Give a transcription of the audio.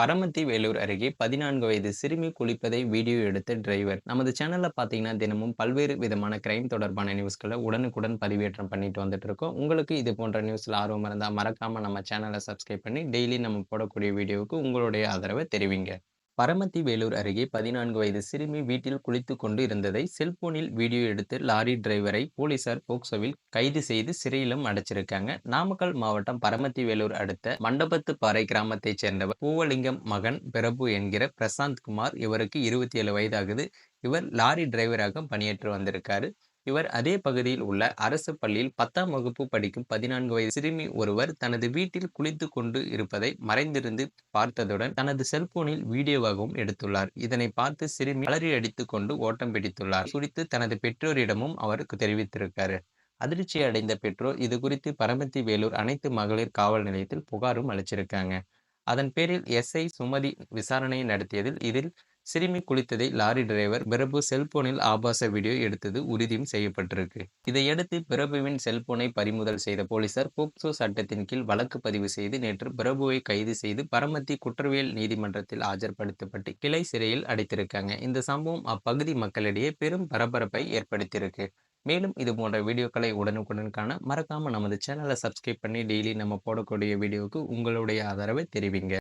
பரமத்தி வேலூர் அருகே பதினான்கு வயது சிறுமி குளிப்பதை வீடியோ எடுத்த டிரைவர். நமது சேனலில் பார்த்தீங்கன்னா தினமும் பல்வேறு விதமான கிரைம் தொடர்பான நியூஸ்களை உடனுக்குடன் பதிவேற்றம் பண்ணிட்டு வந்துட்டு இருக்கோம். உங்களுக்கு இது போன்ற நியூஸில் ஆர்வம் இருந்தால் மறக்காமல் நம்ம சேனலை சப்ஸ்கிரைப் பண்ணி டெய்லி நம்ம போடக்கூடிய வீடியோவுக்கு உங்களுடைய ஆதரவை தெரிவிங்க. பரமத்தி வேலூர் அருகே பதினான்கு வயது சிறுமி வீட்டில் குளித்து கொண்டு இருந்ததை செல்போனில் வீடியோ எடுத்து லாரி டிரைவரை போலீசார் போக்சோவில் கைது செய்து சிறையிலும் அடைச்சிருக்காங்க. நாமக்கல் மாவட்டம் பரமத்தி வேலூர் அடுத்த மண்டபத்து பாறை கிராமத்தைச் சேர்ந்தவர் பூவலிங்கம் மகன் பிரபு என்கிற பிரசாந்த் குமார். இவருக்கு இருபத்தி ஏழு வயதாகுது. இவர் லாரி டிரைவராக பணியேற்று வந்திருக்காரு. இவர் அதே பகுதியில் உள்ள அரசு பள்ளியில் பத்தாம் வகுப்பு படிக்கும் பதினான்கு வயது சிறுமி ஒருவர் தனது வீட்டில் குளித்து கொண்டு இருப்பதை மறைந்திருந்து பார்த்ததுடன் தனது செல்போனில் வீடியோவாகவும் எடுத்துள்ளார். இதனை பார்த்து சிறுமி அலறி அடித்துக் கொண்டு ஓட்டம் பிடித்துள்ளார். குறித்து தனது பெற்றோரிடமும் அவருக்கு தெரிவித்திருக்காரு அதிர்ச்சி அடைந்த பெற்றோர் இது குறித்து பரமத்தி வேலூர் அனைத்து மகளிர் காவல் நிலையத்தில் புகாரும் அளிச்சிருக்காங்க. அதன் பேரில் எஸ்ஐ சுமதி விசாரணை நடத்தியதில் இதில் சிறுமி குளித்ததை லாரி டிரைவர் பிரபு செல்போனில் ஆபாச வீடியோ எடுத்தது உறுதியும் செய்யப்பட்டிருக்கு. இதையடுத்து பிரபுவின் செல்போனை பறிமுதல் செய்த போலீசார் போக்சோ சட்டத்தின் கீழ் வழக்கு பதிவு செய்து நேற்று பிரபுவை கைது செய்து பரமத்தி குற்றவியல் நீதிமன்றத்தில் ஆஜர்படுத்தப்பட்டு கிளை சிறையில் அடைத்திருக்காங்க. இந்த சம்பவம் அப்பகுதி மக்களிடையே பெரும் பரபரப்பை ஏற்படுத்தியிருக்கு. மேலும் இது போன்ற வீடியோக்களை உடனுக்குடன் காண மறக்காம நமது சேனலை சப்ஸ்கிரைப் பண்ணி டெய்லி நம்ம போடக்கூடிய வீடியோவுக்கு உங்களுடைய ஆதரவை தெரிவிங்க.